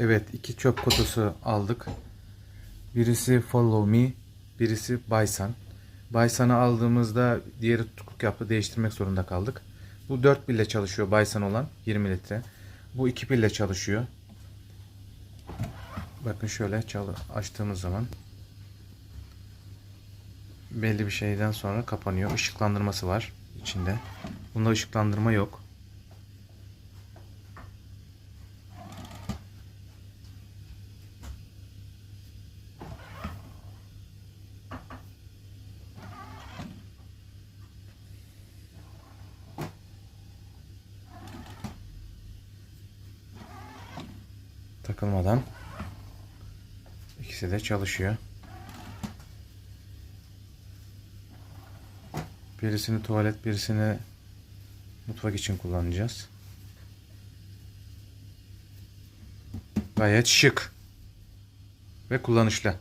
Evet iki çöp kutusu aldık. Birisi Follow Me, birisi Baysan. Baysan'ı aldığımızda diğeri tutukluk yaptı. Değiştirmek zorunda kaldık. Bu 4 pille çalışıyor Baysan olan 20 litre. Bu 2 pille çalışıyor. Bakın şöyle çalı açtığımız zaman belli bir şeyden sonra kapanıyor. Işıklandırması var içinde. Bunda ışıklandırma yok. Takılmadan ikisi de çalışıyor. Birisini tuvalet, birisini mutfak için kullanacağız. Gayet şık ve kullanışlı.